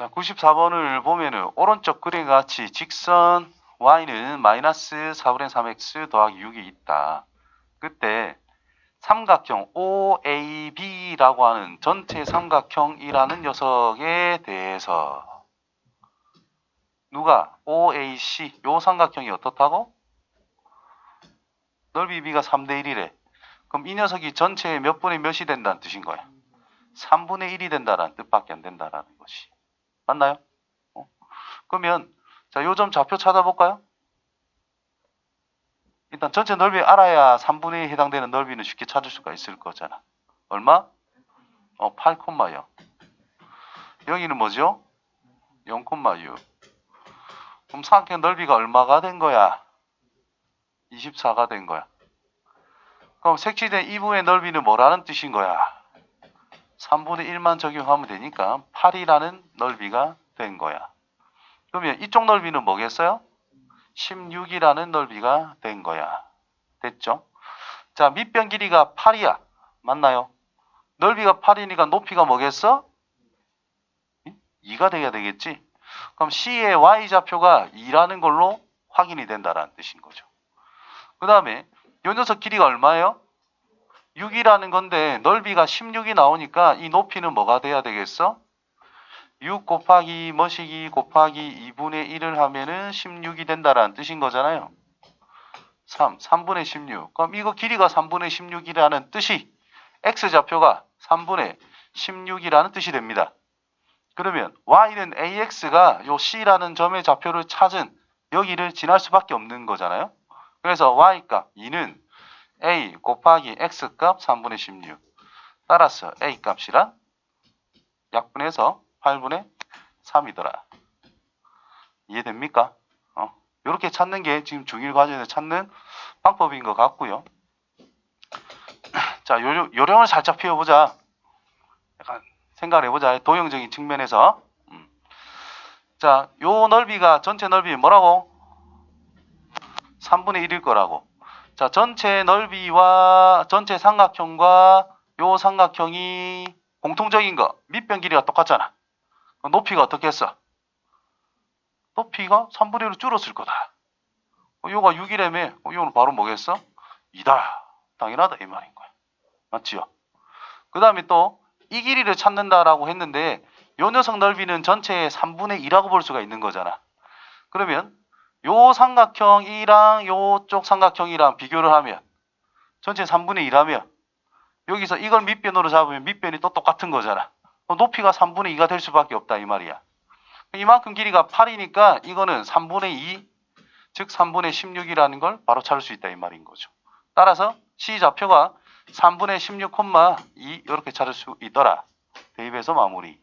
자, 94번을 보면은 오른쪽 그림과 같이 직선 y는 마이너스 4분의 3x 더하기 6이 있다. 그때 삼각형 OAB라고 하는 전체 삼각형이라는 녀석에 대해서 누가 OAC 요 삼각형이 어떻다고? 넓이 b가 3대 1이래. 그럼 이 녀석이 전체의 몇 분의 몇이 된다는 뜻인 거야. 3분의 1이 된다라는 뜻밖에 안 된다라는 것이. 맞나요? 어? 그러면 자, 요점 좌표 찾아볼까요? 일단 전체 넓이 알아야 3분의 1에 해당되는 넓이는 쉽게 찾을 수가 있을 거잖아. 얼마? 어, 8,0. 여기는 뭐죠? 0,6. 그럼 삼각형 넓이가 얼마가 된 거야? 24가 된 거야. 그럼 색칠된 이분의 넓이는 뭐라는 뜻인 거야? 3분의 1만 적용하면 되니까 8이라는 넓이가 된 거야. 그러면 이쪽 넓이는 뭐겠어요? 16이라는 넓이가 된 거야. 됐죠? 자, 밑변 길이가 8이야. 맞나요? 넓이가 8이니까 높이가 뭐겠어? 2가 돼야 되겠지? 그럼 C의 Y좌표가 2라는 걸로 확인이 된다라는 뜻인 거죠. 그 다음에 요 녀석 길이가 얼마예요? 6이라는 건데 넓이가 16이 나오니까 이 높이는 뭐가 돼야 되겠어? 6 곱하기 머시기 곱하기 2분의 1을 하면은 16이 된다라는 뜻인 거잖아요. 3, 3분의 16. 그럼 이거 길이가 3분의 16이라는 뜻이 x좌표가 3분의 16이라는 뜻이 됩니다. 그러면 y는 ax가 요 c라는 점의 좌표를 찾은 여기를 지날 수밖에 없는 거잖아요. 그래서 y값 2는 a 곱하기 x값 3분의 16. 따라서 a 값이란 약분해서 8분의 3이더라. 이해됩니까? 어. 이렇게 찾는 게 지금 중일 과정에서 찾는 방법인 것 같고요. 자, 요령, 요령을 살짝 피워보자. 약간 생각을 해보자. 도형적인 측면에서. 음. 자, 요 넓이가 전체 넓이 뭐라고? 3분의 1일 거라고. 자, 전체 넓이와 전체 삼각형과 요 삼각형이 공통적인 거 밑변 길이가 똑같잖아. 높이가 어떻게 했어? 높이가 3분의 1로 줄었을 거다. 어, 요가 6이라며 어, 요는 바로 뭐겠어? 2다. 당연하다 이 말인 거야. 맞지요? 그 다음에 또 이 길이를 찾는다라고 했는데 요 녀석 넓이는 전체의 3분의 2라고 볼 수가 있는 거잖아. 그러면 요 삼각형이랑 요쪽 삼각형이랑 비교를 하면 전체 3분의 2라면 여기서 이걸 밑변으로 잡으면 밑변이 또 똑같은 거잖아. 높이가 3분의 2가 될 수밖에 없다 이 말이야. 이만큼 길이가 8이니까 이거는 3분의 2, 즉 3분의 16이라는 걸 바로 찾을 수 있다 이 말인 거죠. 따라서 C 좌표가 3분의 16,2 이렇게 찾을 수 있더라. 대입해서 마무리.